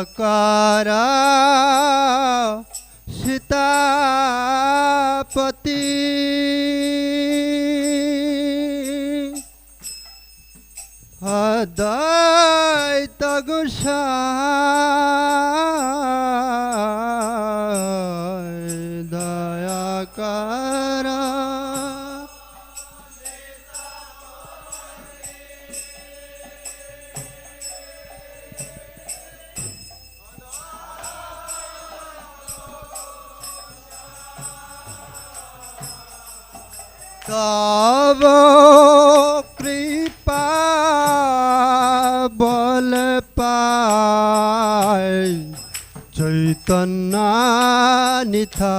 Akara তব কৃপা বল পাই। চৈতন্য নিথা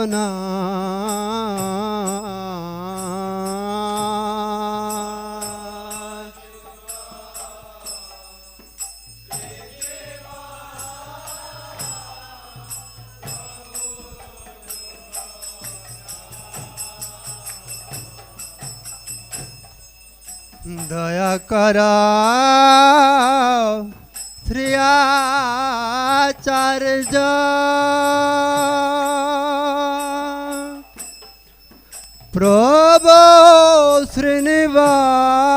লোকনা দয়া করা শ্রিয়াচার্য প্রভ শ্রীনিবাস।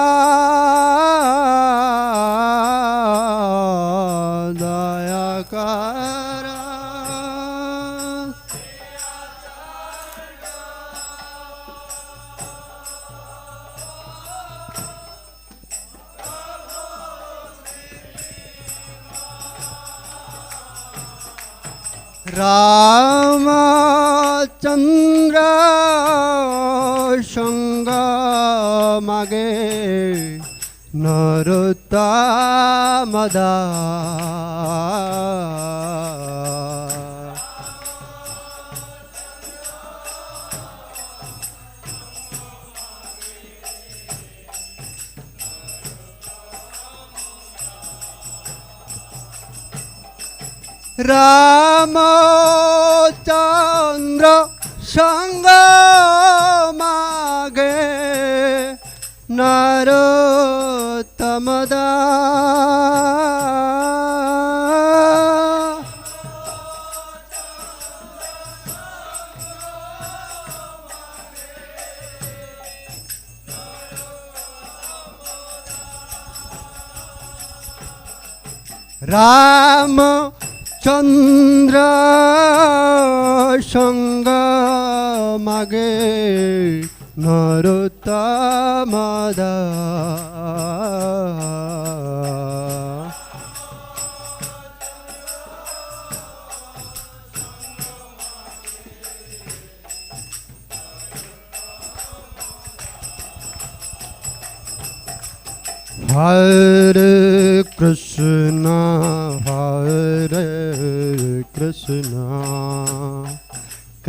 মাগে নরতামদা রামচন্দ্র সঙ্গ নরতমদা রাম চন্দ্র সঙ্গ মাগে নরতমদা Hare Krishna,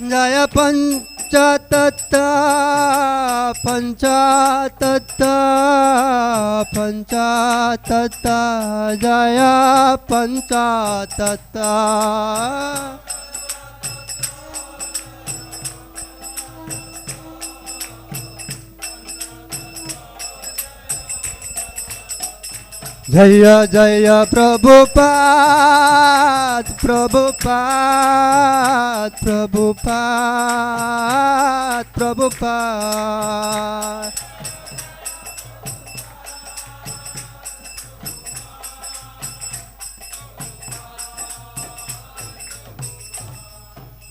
जय पञ्चतत्त पञ्चातत्त पञ्चातत्त जय पञ्चातत्त जय जय प्रभुपाद प्रभुपाद प्रभुपाद प्रभुपाद।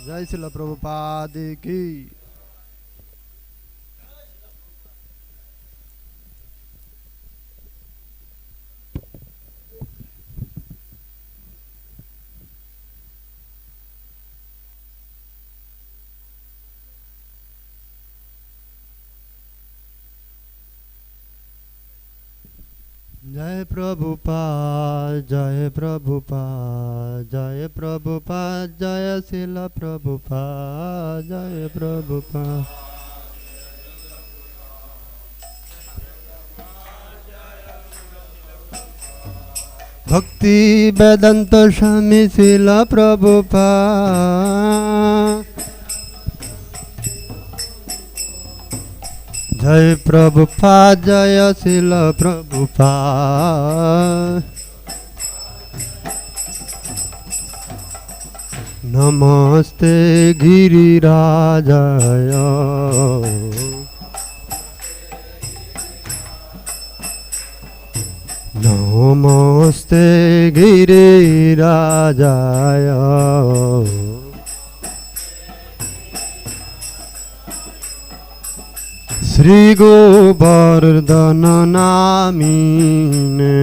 जय श्री प्रभुपाद की। জয় প্রভুপা জয় প্রভুপা জয় প্রভুপা, জয় শিল প্রভুপা, জয় প্রভুপা। ভক্তি বেদান্ত স্বামী শিল প্রভুপা। જય પ્રભુપા જય શિલ પ્રભુપા નમસ્તે ગિરિરાજય. નમસ્તે ગિરિરાજય. শ্রী গোবর্ধন নামিনে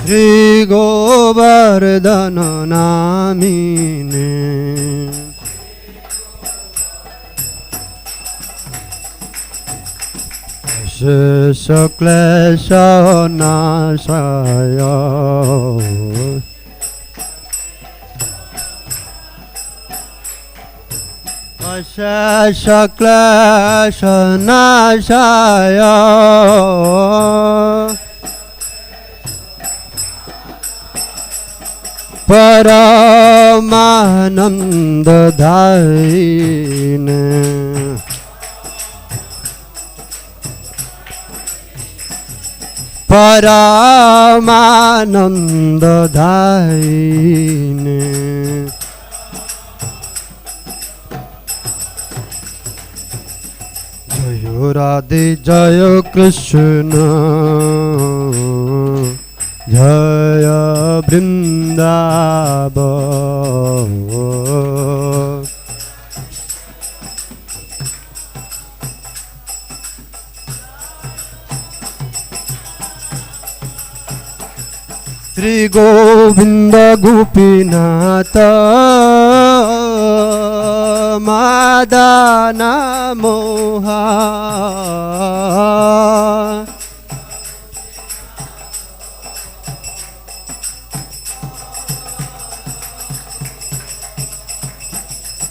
শ্রী গোবর্ধন নামিনে শুক্লেশ নাশায় শুক্ল সোনাশায় পরমানন্দ ধাইন। পরমানন্দ ধাইন। Radhe Jaya Krishna Jaya Vrindava Sri Govinda Gopinata madana moha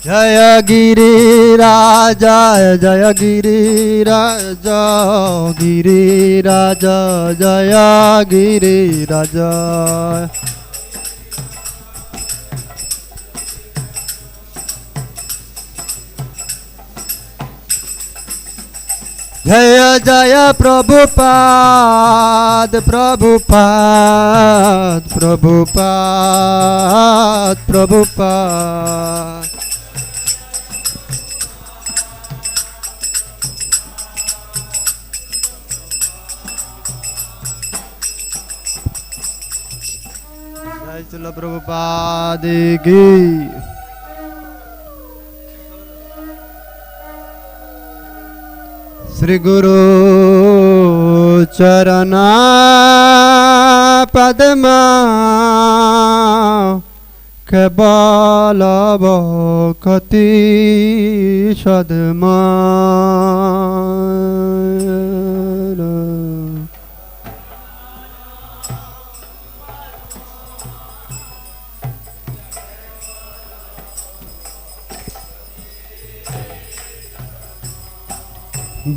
Jayagiri Raja, Jayagiri Raja, Giri Raja, Jayagiri Raja. ಜಯ ಜಯ ಪ್ರಭುಪಾದ ಪ್ರಭುಪಾದ ಪ್ರಭುಪಾದ ಪ್ರಭುಪಾದ ಜಯ ಚಲ ಪ್ರಭುಪಾದ ಗೀ श्री गुरु चरणा पद्मा केवल कति सदमा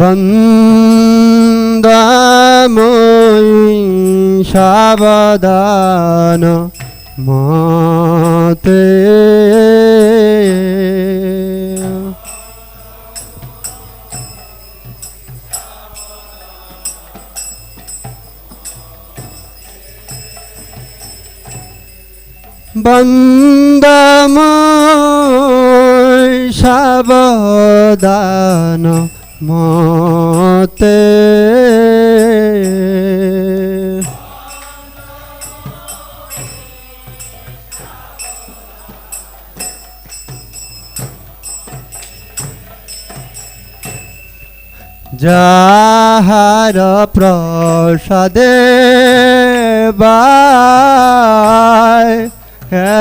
বন্দাময়ী সাবধান মতে। বন্দময় সাবধান মতে। যাহার প্রসাদে বায় হে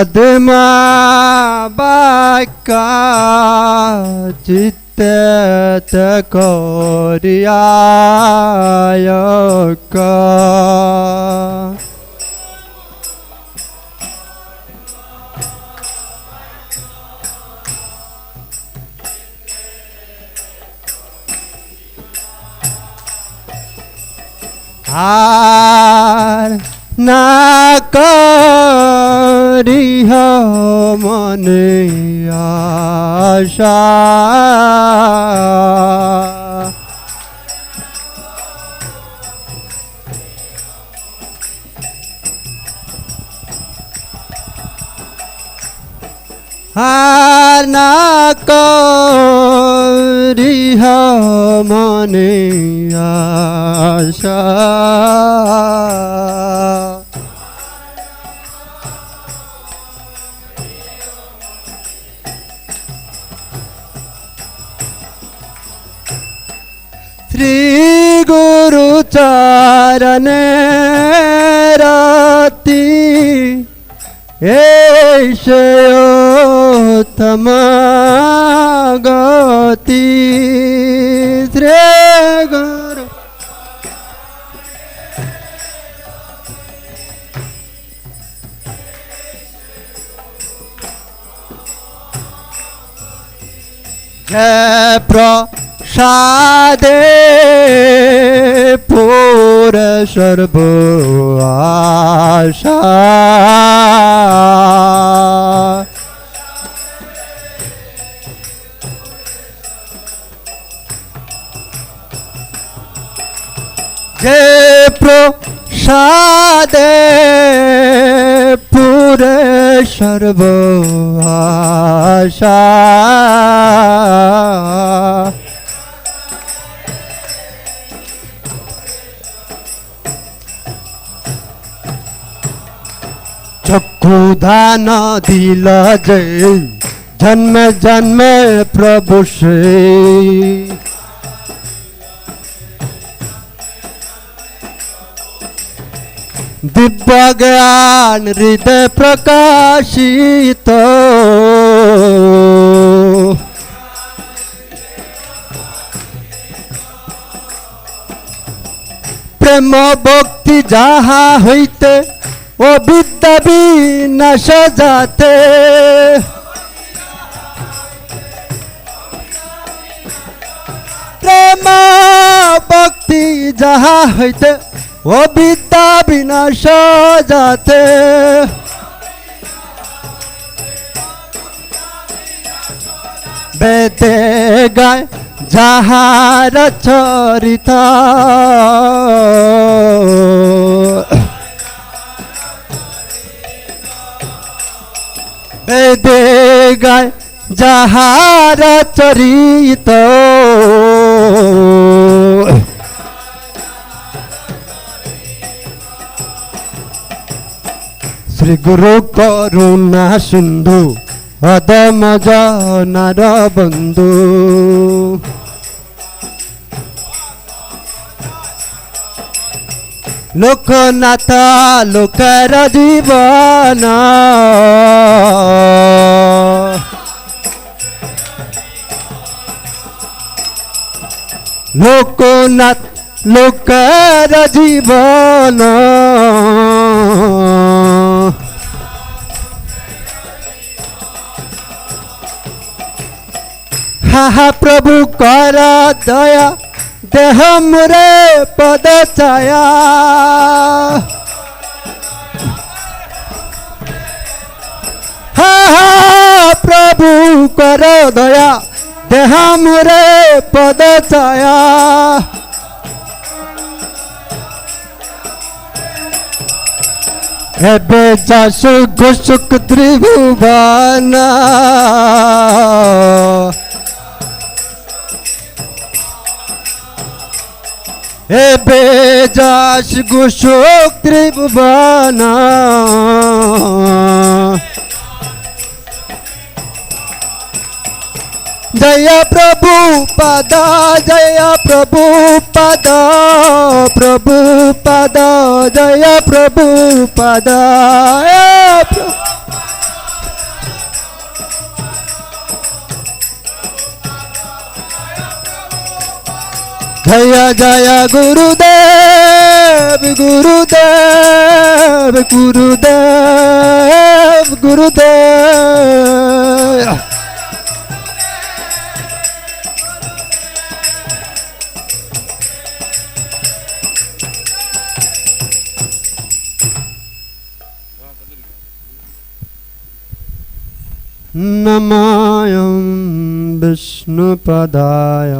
পদ্মা বাক্য চিত্তে করিয়ায়ক আর না করিহ মনে আশা। আর না করিহ মনে আশা। श्री गुरु चरण राती तम गती श्रे गुरु जय प्रा প্রসাদে পুর সর্ব আশা যে প্রসাদে পুরে সর্ব আশা চক্ষু দান দিল যে জন্মে জন্মে প্রভু সে দিব্য জ্ঞান হৃদয় প্রকাশিত প্রেম ভক্তি যাহা হইতে ও বিদ্যা বিনাশ যাতে। প্রেম ভক্তি যাহা হইতে, ও বিদ্যা বিনাশ যাতে। বেদে গায় যাহার চরিতা। দে গায় যাহার চরিত শ্রী গুরু করুণা সিন্ধু অদম জনার বন্ধু লোকনাথ লোকের জীবন। লোকনাথ লোকের জীবন। হা হা প্রভু কর দয়া देह मुरे पद छाया। हा हा, प्रभु कर दया। देह मुरे पद छाया। ଏବେ ଯାସୁ ଘୋଷକ बेजाश गुशोक त्रिभुवाना जया प्रभु पदा जया प्रभु पदा प्रभु पदा जया प्रभु पदा जया जया गुरुदेव गुरुदेव गुरुदेव गुरुदेव नमायं विष्णुपदाय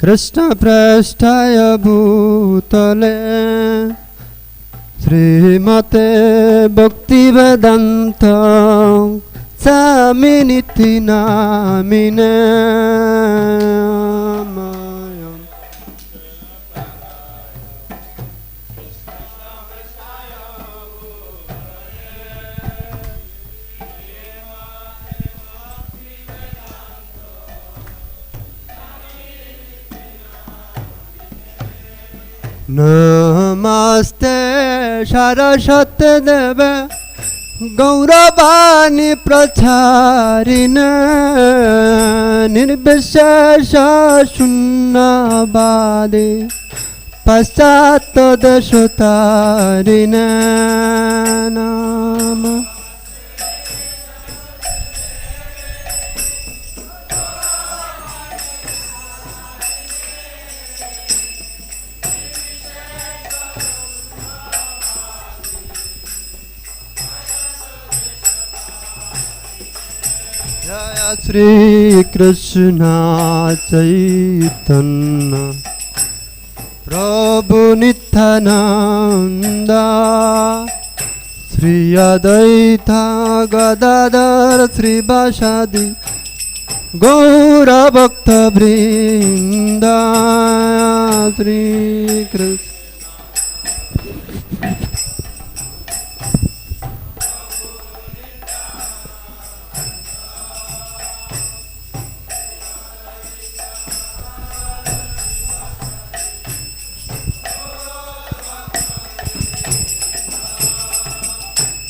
কৃষ্ণপ্রষ্ঠায় ভূতলে শ্রীমতে ভক্তিবেদান্ত স্বামিনীতি নামিনে নমস্তে সরস্বতী দেব গৌরবাণী প্রচারিণ নির্বিশেষ শূন্যবাদী পশ্চাৎ দেশতারিণ श्रीकृष्णा चैतनं प्रभुनिथनन्द श्री अदैथगदर श्रीभाषादि गौरभक्तवृन्द। श्रीकृष्ण।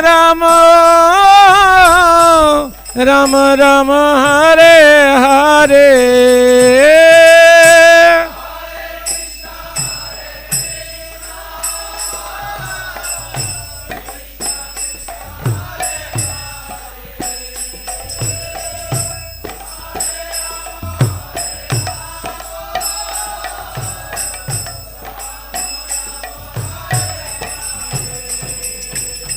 राम राम राम हरे हरे।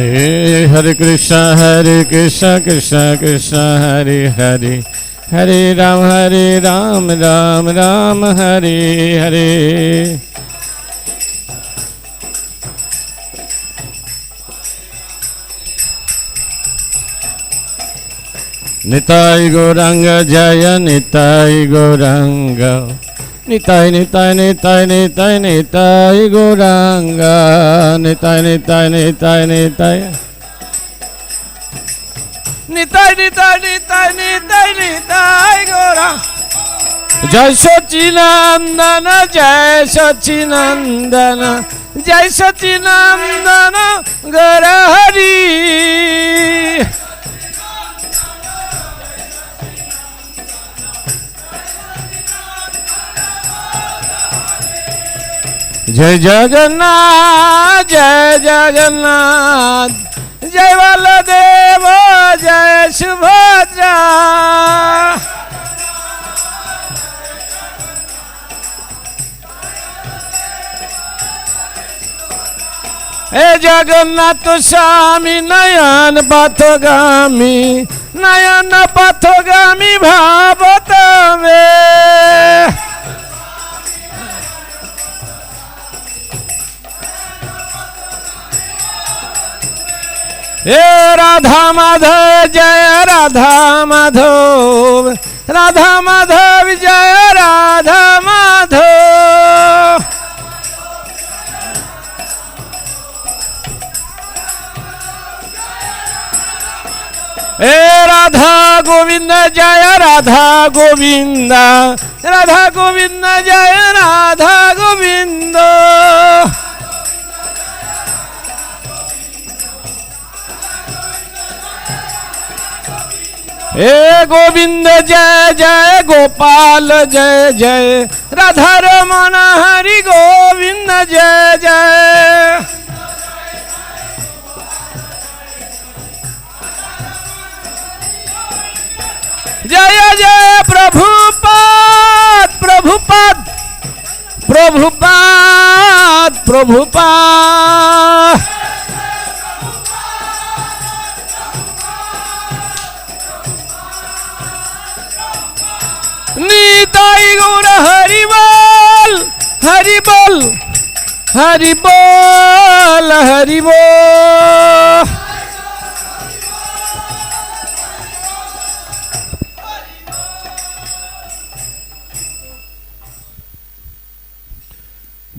हरे हरे कृष्ण हरे कृष्ण कृष्ण कृष्ण, हरे हरे। हरे राम हरे राम राम राम, हरे हरे। निताई गौरंग, जय निताई गौरंग। নিতাই নিতাই নিতাই নিতাই নিতাই গৌরাঙ্গ, নিতাই নিতাই নিতাই নিতাই। নিতাই নিতাই নিতাই নিতাই নিতাই গৌরাঙ্গ। জয় সচিনন্দন জয় সচিনন্দন জয় সচিনন্দন গর जय जगन्नाथ जय जगन्नाथ, जय बलदेव, जय सुभद्रा। हे जगन्नाथ स्वामी, नयन पथगामी नयन पथगामी भावत में হে রাধা মাধব, জয় রাধা মাধব। রাধা মাধব, জয় রাধা মাধব। হে রাধা গোবিন্দ, জয় রাধা গোবিন্দ। রাধা গোবিন্দ, জয় রাধা গোবিন্দ। हे गोविंद, जय जय गोपाल, जय जय। राधा रमन, हरि गोविंद, जय जय। जय जय प्रभुपाद प्रभुपाद प्रभुपाद प्रभुपाद নিতাই গৌর হরি বল হরি বল হরি বল হরি বল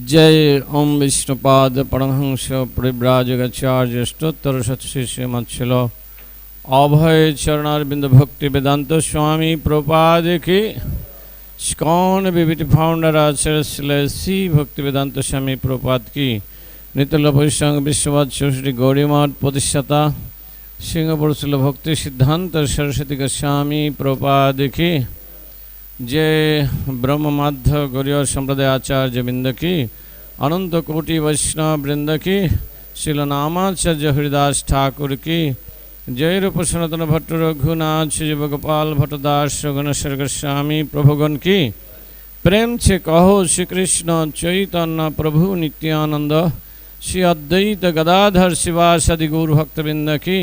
जय ओम विष्णुपाद परमहंस परिव्राजगाचार्य स्तोत्र सत्श्री श्रीमत्सल अभय चरणारविंद भक्ति वेदांत स्वामी प्रपाद की स्कॉन विभिट फाउंडर आचार्य सी भक्ति वेदांत स्वामी प्रपाद की नितल वैष्णव विश्ववाद श्री गौरीमठ प्रतिष्ठाता सिंहपुर शिल भक्ति सिद्धांत सरस्वती गोस्वामी प्रपाद की जय ब्रह्म माध्य गौरिय संप्रदाय आचार्य वृंद की अनंत कोटि वैष्णव वृंद की शिल नामाचार्य हरिदास ठाकुर की जय रूप सनातन भट्ट रघुनाथ शिव गोपाल भट्टदास गणेश्वर गोस्वामी प्रभुगण की प्रेम से कहो श्री कृष्ण चैतन्य प्रभु नित्यानंद श्री अद्वैत गदाधर शिवासदि गौर भक्तवृंद की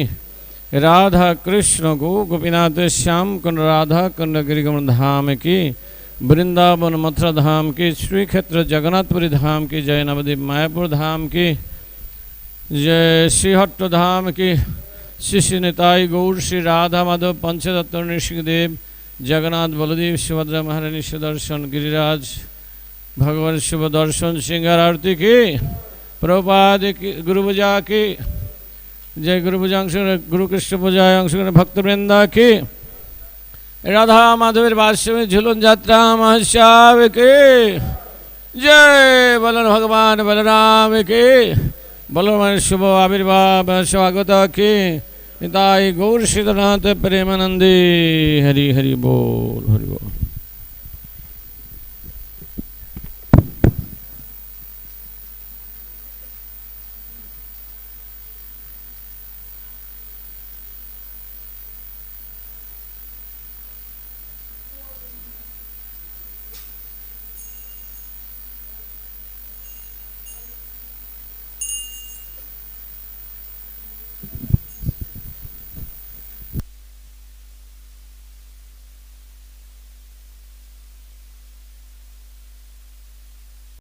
राधा कृष्ण गो गोपीनाथ श्याम कुंड राधा कुंड गिरिगम धाम की वृंदावन मथुरा धाम की श्री क्षेत्र जगन्नाथपुरी धाम की जय नवदीप मायापुर धाम की जय श्रीहट्ट धाम की श्री श्री निताई गौर श्री राधा माधव पंचदत्त ऋषिदेव जगन्नाथ बलदेव सुभद्रा महारानी सुदर्शन गिरिराज भगवान शुभ दर्शन सिंगार आरती की प्रभुपाद की गुरु पूजा की जय गुरु पूजा अंश गुरु कृष्ण पूजा अंश भक्तवृंद की राधा माधवेर वास्तव झुलन यात्रा महोत्सव के जय बलन भगवान बलराम के বলরামের শুভ আবির্ভাব স্বাগত কি? তাই গৌর সিদ্ধনাথ প্রেমানন্দী। হরি হরি বোল হরি বোল।